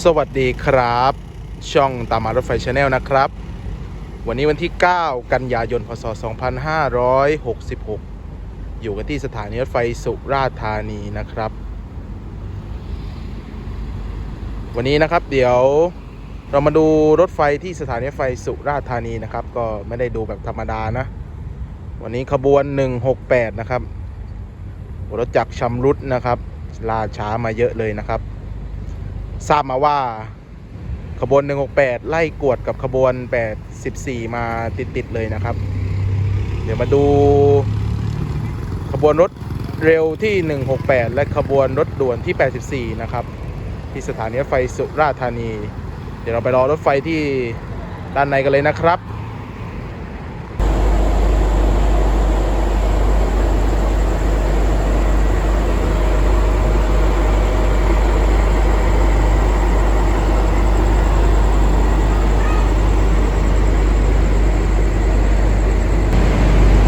สวัสดีครับ ช่องตามารถไฟชาแนลนะครับ วันนี้วันที่ 9 กันยายน พศ 2566 อยู่กันที่สถานีรถไฟสุราษฎร์ธานีนะครับ วันนี้นะครับเดี๋ยวเรามาดูรถไฟที่สถานีรถไฟสุราษฎร์ธานีนะครับ ก็ไม่ได้ดูแบบธรรมดานะ วันนี้ขบวน 168 นะครับ รถจักรชำรุดนะครับลาช้ามาเยอะเลยนะครับ ทราบมาว่าขบวน 168 ไล่กวดกับขบวน 814 มาติด ๆ เลยนะครับ เดี๋ยวมาดู ขบวนรถเร็วที่ 168 และขบวนรถด่วนที่ 84 นะครับ ที่สถานีรถไฟสุราษฎร์ธานี เดี๋ยวเราไปรอรถไฟที่ด้านในกันเลยนะครับ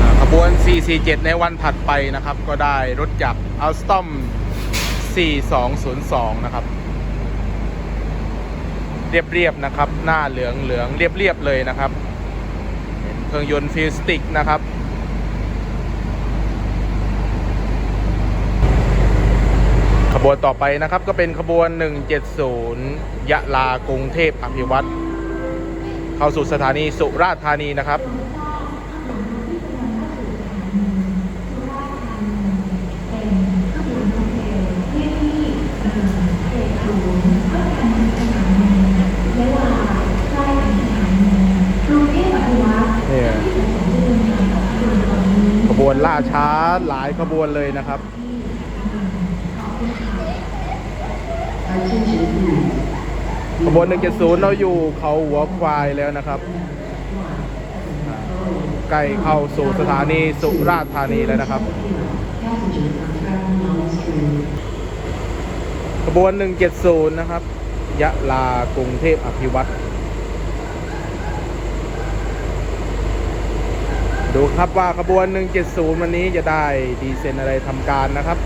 อ่าขบวน 447 ในวันถัดไปนะครับ ก็ได้รถจักรอัลสตอม4202 นะครับ เรียบๆนะครับ หน้าเหลืองเหลืองๆเรียบๆเลยนะครับเป็นเครื่องยนต์ฟิลสติกนะครับขบวนต่อไปนะครับก็เป็นขบวน 170 ยะลากรุงเทพอภิวัตรเข้าสู่สถานีสุราษฎร์ธานีนะครับ วนล่าช้าหลายขบวนเลยนะครับ ขบวน 170 เราอยู่เขาหัวควายแล้วนะครับ ใกล้เข้าสู่สถานีสุราษฎร์ธานีแล้วนะครับ ขบวน 170 นะครับ ยะลากรุงเทพอภิวัตร ดูครับว่าขบวน 170 วันนี้จะได้ดีเซนอะไรทำการนะครับ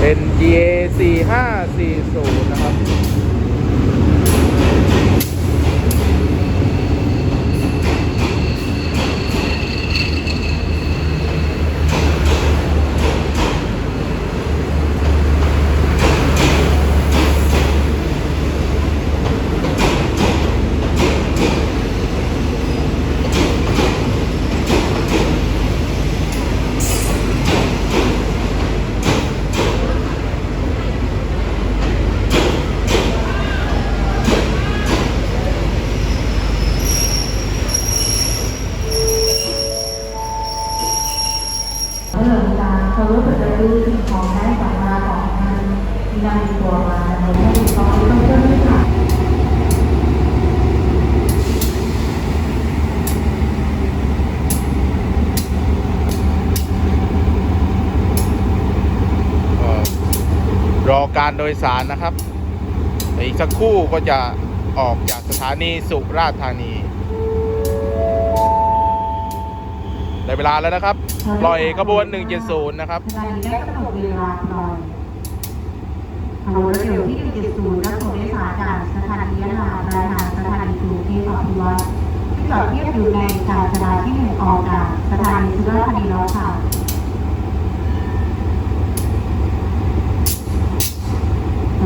เป็น GA 4540 นะครับ เรื่องการเคารพปฏิบัติของได้สัมมาของงานที่นำตัวมาในให้ถูกต้องต้องเชื่อมค่ะ ก็รอการโดยสารนะครับแต่อีกสักครู่ก็จะออกจากสถานีสุราษฎร์ธานีได้เวลาแล้วนะครับ ปล่อยขบวน 170 นะครับสถานีได้กำหนดเวลาปล่อยขบวนรถเร็วที่ 170 รับส่งโดยสารจากสถานียะลาปลายทางสถานีกรุงเทพอภิวัตรที่จอดเทียบอยู่ในการจราที่หนึ่งออกจากสถานีสุราษฎร์ธานีแล้วค่ะ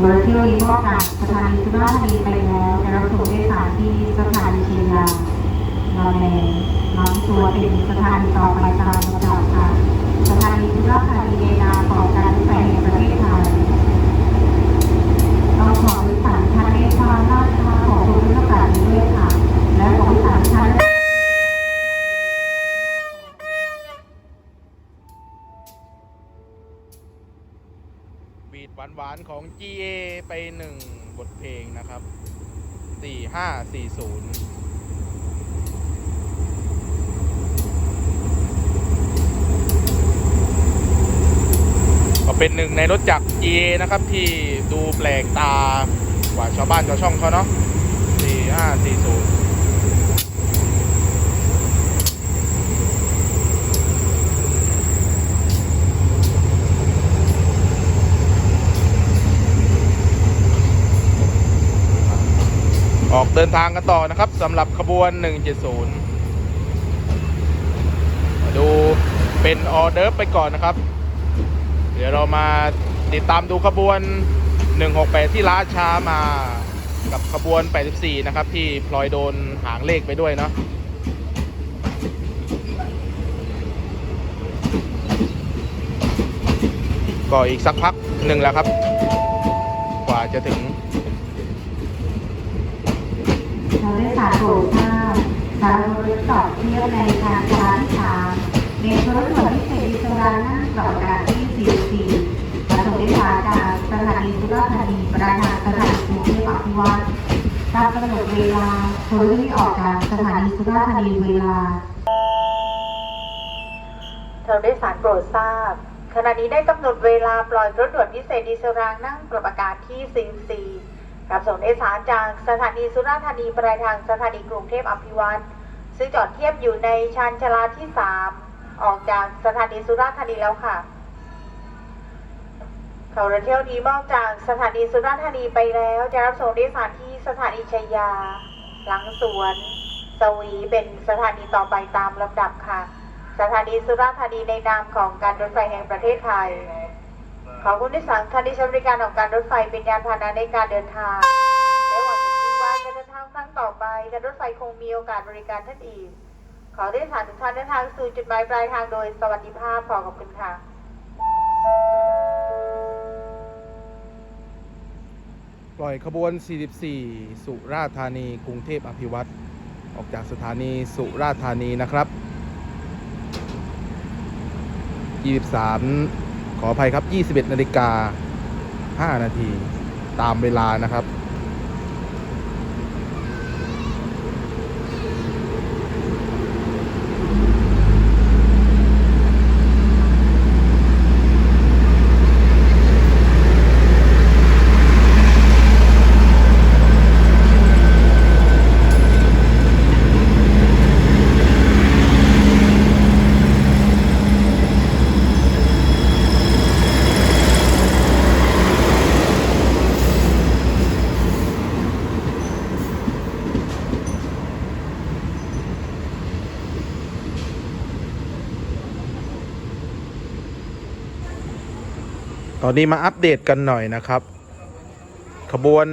รถเที่ยวนี้ก็จากสถานีสุราษฎร์ธานีไปแล้วจะรับส่งโดยสารที่สถานีเชียงรายนอนแมน้องตัวเป็นสถานีต่อไปตามลำดับค่ะสถานีสุราษฎร์ธานีในนามของการรถไฟแห่งประเทศไทยต้องขอวิสารท่านเมตตาราชาของคุณผู้ประกาศนี้ด้วยค่ะ และขอวิสารท่าน บีดหวานของ GA ไปหนึ่งบทเพลงนะครับ 4540เป็นหนึ่งในรถจักร GA นะครับ ที่ดูแปลกตากว่าชาวบ้านชาวช่องเขาเนาะ4540 ออก เดินทางกันต่อนะครับสำหรับขบวน 170มาดูเป็นออเดอร์ไปก่อนนะครับ เดี๋ยวเรามาติดตามดูขบวน 168 ที่ล้าช้ามากับขบวน 84 นะครับ ที่พลอยโดนหางเลขไปด้วยเนาะก็อีกสักพักหนึ่งแล้วครับ กว่าจะถึง เราได้สาดโกงข้าวสารรถสอบเทียบในทางช้าที่สามเมตรรถด่วนพิเศษสารนั่งต่อการที่ 44ประตูได้สาจากสถานีสุราษฎร์ธานีประธานสถานีกรุงเทพอภิวัฒตรตามกำหนดเวลาโทรที่ออกจากสถานีสุราษฎร์ธานีเวลาเราได้สารโปรดทราบขณะนี้ได้กำหนดเวลาปล่อยรถด่วนพิเศษดีเซลรางนั่งปรับอากาศที่44 กับส่งโดยสารจากสถานีสุราษฎร์ธานีปลายทางสถานีกรุงเทพอภิวัตรซึ่งจอดเทียบอยู่ในชานชลาที่ 3 ออกจากสถานีสุราษฎร์ธานีแล้วค่ะขบวนเที่ยวนี้มอกจากสถานีสุราษฎร์ธานีไปแล้วจะรับส่งโดยสารที่สถานีชัยา หลังสวน สวีเป็นสถานีต่อไปตามลำดับค่ะ สถานีสุราษฎร์ธานีในนามของการรถไฟแห่งประเทศไทย ขอบคุณที่สั่งท่านที่ใช้บริการของการรถไฟเป็นยานพาหนะในการเดินทาง และหวังอย่างยิ่งว่าการเดินทางครั้งต่อไปการรถไฟคงมีโอกาสบริการท่านอีก ขอได้สารทุกท่านเดินทางสู่จุดหมายปลายทางโดยสวัสดิภาพขอขอบคุณค่ะ ปล่อยขบวน 44 สุราษฎร์ธานี กรุงเทพอภิวัตรออกจากสถานีสุราษฎร์ธานีนะครับ 23 ขออภัยครับ 21นาฬิกา5นาทีตามเวลานะครับ ตอนนี้มาอัปเดตกันหน่อยนะครับ ขบวน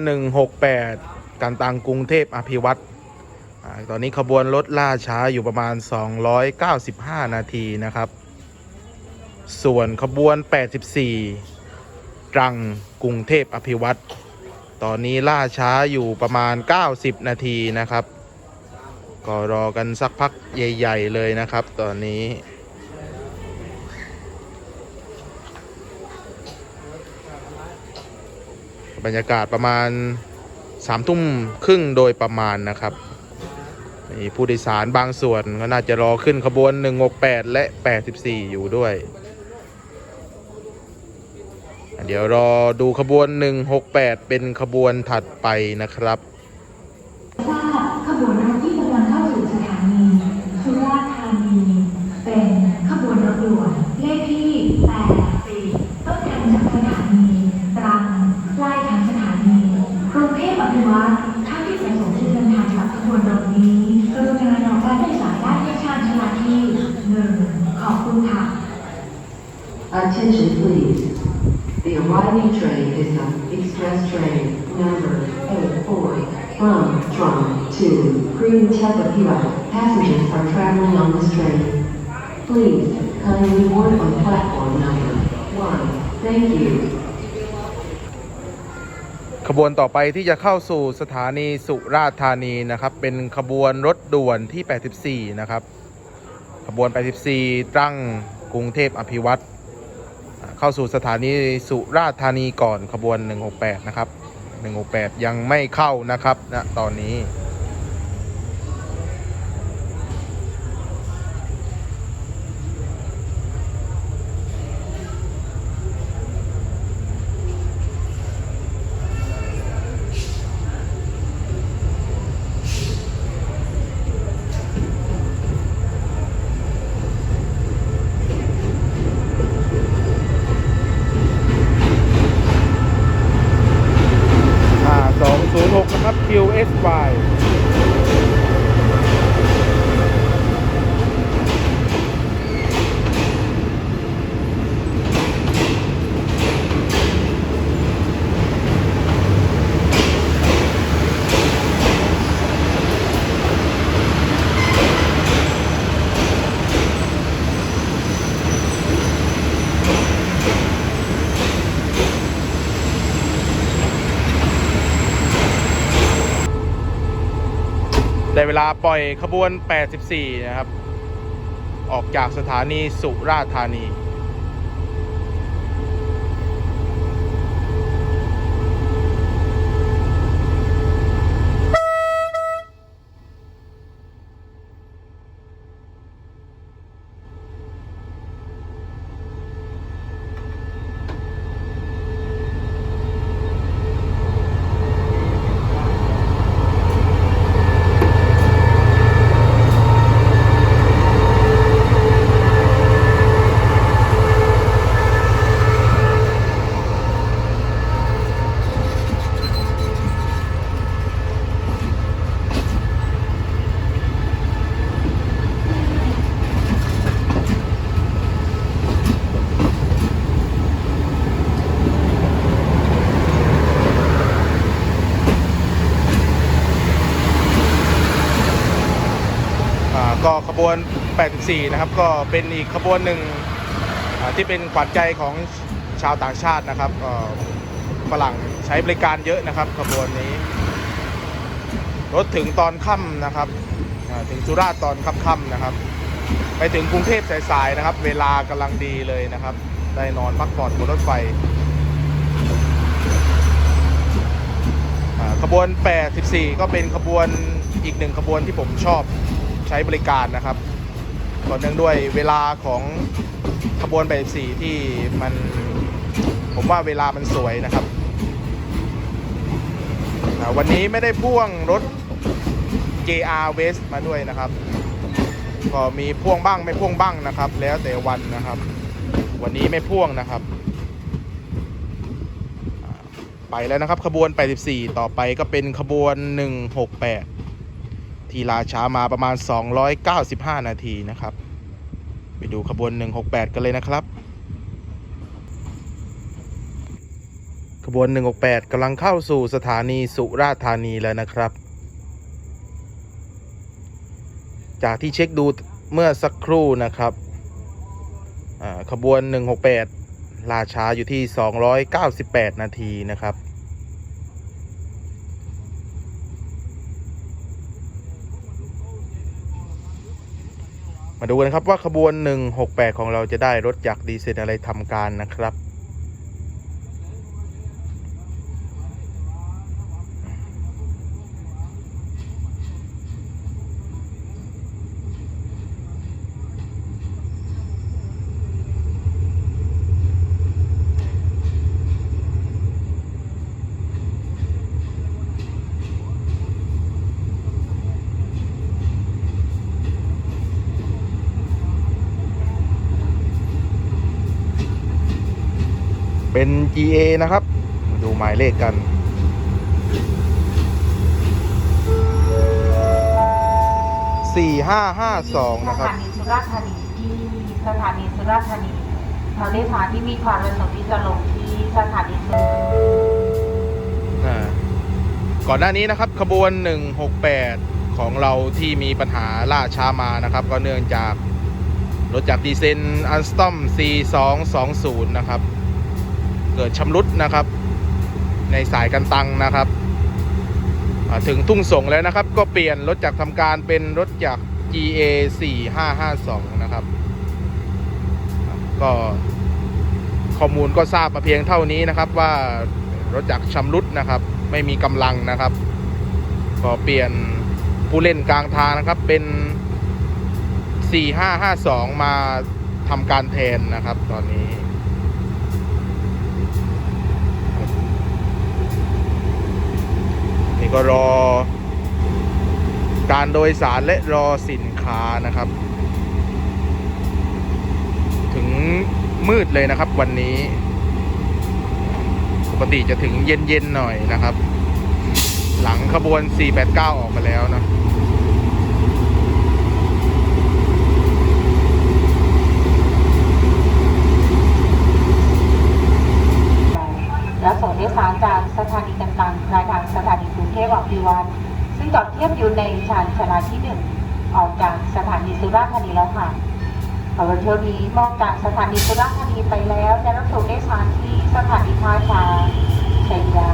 168 การตังกรุงเทพอภิวัตรตอนนี้ขบวนรถล่าช้าอยู่ประมาณ 295 นาทีนะครับ ส่วนขบวน 84 ตรังกรุงเทพอภิวัตรตอนนี้ล่าช้าอยู่ประมาณ 90 นาทีนะครับ ก็รอกันสักพักใหญ่ ๆ เลยนะครับ ตอนนี้ บรรยากาศประมาณสามทุ่มครึ่งโดยประมาณนะครับมีผู้โดยสารบางส่วนก็น่าจะรอขึ้นขบวน 168 และ 84 อยู่ด้วย เดี๋ยวรอดูขบวน 168 เป็นขบวนถัดไปนะครับ ทราบขบวนรถที่กำลังเข้าสู่สถานีสุราษฎร์ธานี เป็นขบวนรถด่วนเลขที่ 84 ต้นทางจากสถานี ตรังปลายทางสถานีกรุงเทพอภิวัตรท่านที่ประสงค์จะเดินทางกับขบวนรถนี้กรุณารอการโดยสารได้ที่ชานชาลาที่หนึ่งขอบคุณค่ะ Attention please. The arriving train is an express train number 84 from Trump to Green Tepapiwa. Passengers are traveling on this train. Please kindly board on platform number 1. Thank you. ขบวนต่อไปที่จะเข้าสู่สถานีสุราษฎร์ธานีนะครับ เป็นขบวนรถด่วนที่ 84 นะครับ ขบวน 84 ตรังกรุงเทพอภิวัตรเข้าสู่สถานีสุราษฎร์ธานีก่อนขบวน 168 นะครับ 168 ยังไม่เข้านะครับณนะตอนนี้ เวลา ปล่อยขบวน 84 นะครับ ออกจากสถานีสุราษฎร์ธานี 84 นะครับ ก็เป็นอีกขบวนหนึ่งที่เป็นขวัญใจของชาวต่างชาตินะครับฝรั่งใช้บริการเยอะนะครับขบวนนี้ รถถึงตอนค่ำนะครับถึงสุราษฎร์ตอนค่ำๆนะครับ ไปถึงกรุงเทพสายๆนะครับ เวลากำลังดีเลยนะครับ ได้นอนพักผ่อนบนรถไฟขบวน 84 ก็เป็นขบวนอีกหนึ่งขบวนที่ผมชอบใช้บริการนะครับ ต่อเนื่องด้วยเวลาของขบวน84ที่มันผมว่าเวลามันสวยนะครับ วันนี้ไม่ได้พ่วงรถ JR West มาด้วยนะครับ ก็มีพ่วงบ้างไม่พ่วงบ้างนะครับ แล้วแต่วันนะครับ วันนี้ไม่พ่วงนะครับ ไปแล้วนะครับขบวน 84 ต่อไปก็เป็นขบวน 168 ที่ลาช้ามาประมาณ 295 นาทีนะครับ ไปดูขบวน 168 กันเลยนะครับ ขบวน 168กำลังเข้าสู่สถานีสุราษฎร์ธานีแล้วนะครับ จากที่เช็คดูเมื่อสักครู่นะครับอ่าขบวน 168 ลาช้าอยู่ที่ 298 นาทีนะครับ มาดูกันครับว่าขบวน 168 ของเราจะได้รถจากดีเซนอะไรทำการนะครับ GA นะครับ มาดูหมายเลขกัน 4552 นะสครับถานีสุราษฎร์ธานีที่สถานีสุราษฎร์ธานีเราได้พาที่มีความประสงค์ที่จะลงที่สถานีสุราษฎร์อ่าก่อนหน้านี้นะครับขบวน 168 ของเราที่มีปัญหาล่าช้ามานะครับ ก็เนื่องจากรถจากดีเซนอันสตอม C220 นะครับเกิดชำรุดนะครับ ในสายกันตังนะครับ ถึงทุ่งส่งแล้วนะครับ ก็เปลี่ยนรถจากทำการเป็นรถจาก GA 4552นะครับ ก็ข้อมูลก็ทราบมาเพียงเท่านี้นะครับว่ารถจักรชำรุดนะครับ ไม่มีกำลังนะครับก็เปลี่ยนผู้เล่นกลางทางนะครับเป็น 4552 มาทำการแทนนะครับตอนนี้ ก็รอ การโดยสารและรอสินค้านะครับ ถึงมืดเลยนะครับวันนี้ ปกติจะถึงเย็นๆหน่อยนะครับ หลังขบวน 489 ออกมาแล้วนะและ ทียบอยู่ในชานชาลาที่หนึ่งออกจากสถานีสุราษฎร์ธานีแล้วค่ะขบวนเที่ยวนี้มองจากสถานีสุราษฎร์ธานีไปแล้วจะรับส่งได้ชานที่สถานีท่าช้างชัยยา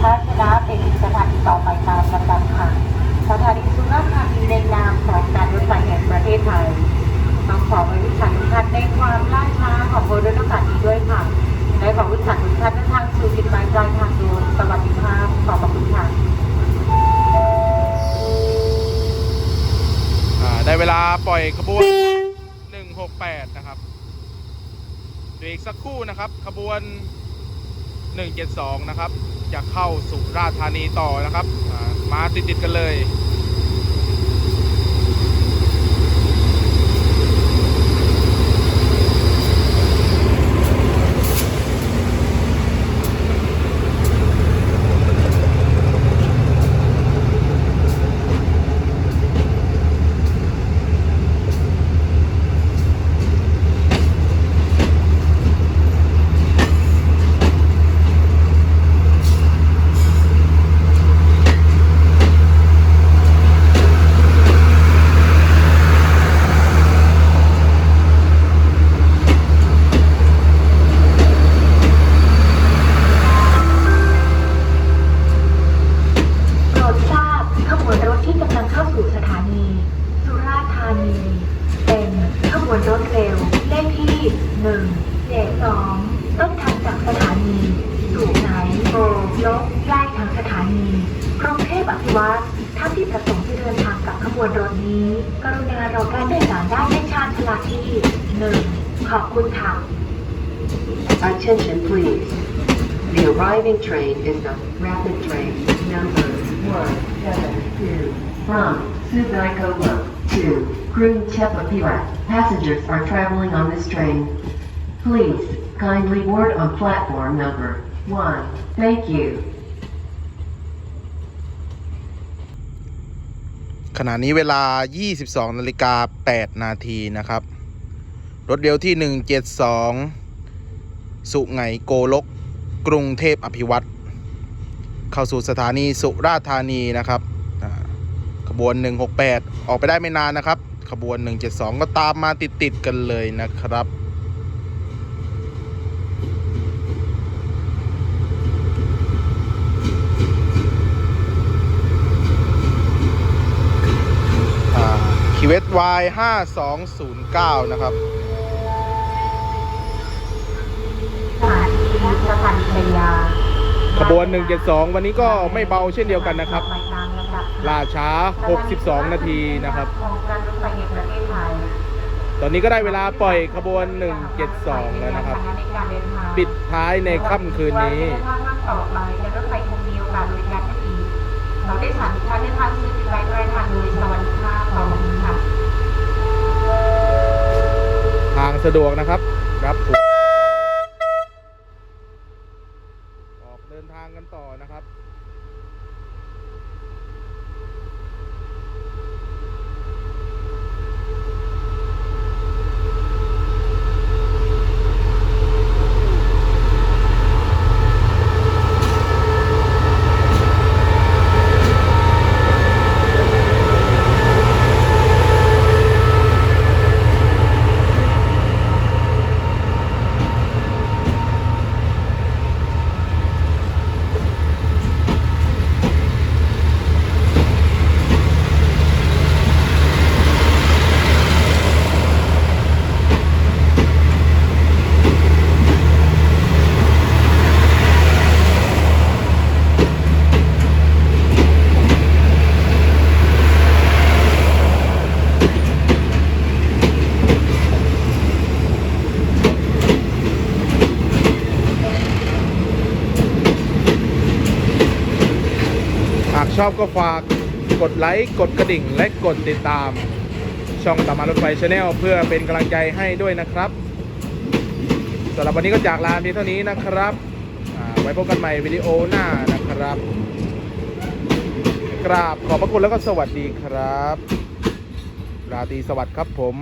ท่าชนะเป็นสถานีต่อไปตามลำดับค่ะ สถานีสุราษฎร์ธานีในนามของการรถไฟแห่งประเทศไทยต้องขอให้ทุกท่านในความล่าช้าของบนรถไฟนี้ด้วยค่ะและขอทุกท่านทุกท่าน วลาปล่อยขบวน 168 นะครับเดี๋ยวอีกสักครู่นะครับ ขบวน 172 นะครับ จะเข้าสุราษฎร์ธานีต่อนะครับอ่ามาติดๆกันเลย โปรดทราบขบวนรถที่กำลังเข้าสู่สถานี สุราษฎร์ธานี เป็นขบวนรถเร็ว เลขที่1 7 2ต้นทางจากสถานี สู่ไหนโบลกย่ายทางสถานีกรุงเทพอ ภิวัตท่านที่ประสงค์จะเดินทางกับขบวนรถนี้ กรุณารอการโดยสารได้ในชานชาลาที่1ขอบคุณค่ะ Attention please. The arriving train is the rapid train number 172 from Sugaikova to Green Chepapirat. Passengers are traveling on this train. Please kindly board on platform number 1. Thank you. ขณะนี้เวลา 22นาฬิกา8นาทีนะครับ รถเดียวที่ 172 สุไหงโกลก กรุงเทพอภิวัตรเข้าสู่สถานีสุราษฎร์ธานีนะครับ ขบวน 168 ออกไปได้ไม่นานนะครับ ขบวน 172 ก็ตามมาติด ๆ กันเลยนะครับ คิ วเอสวายห้าสองศูนย์เก้านะครับสถานีสถานีชัยยาขบวน 172 วันนี้ก็ไม่เบาเช่นเดียวกันนะครับไปตามลำดับล่าช้า 62 นาทีนะครับของการรถไฟแห่งประเทศไทยตอนนี้ก็ได้เวลาปล่อยขบวน 172 แล้วนะครับในการเดินทางปิดท้ายในค่ำคืนนี้เดินทางครั้งต่อไปในรถไฟคงมีโอกาสบริการได้อีกเราได้สารทุกท่านได้ทางซื้อติดไว้ใต้ทางโดยสวัส ดิภาพขอบคุณค่ะทางสะดวกนะครับ รับถูกออกเดินทางกันต่อนะครับ หาก ชอบก็ฝากกดไลค์กดกระดิ่งและกดติดตาม ช่องตามารถไฟชาแนลเพื่อเป็นกำลังใจให้ด้วยนะครับสำหรับวันนี้ก็จากลาเพียงเท่านี้นะครับไว้พบกันใหม่วิดีโอหน้านะครับ กราบขอบพระคุณแล้วก็สวัสดีครับ ราตรีสวัสดิ์ครับผม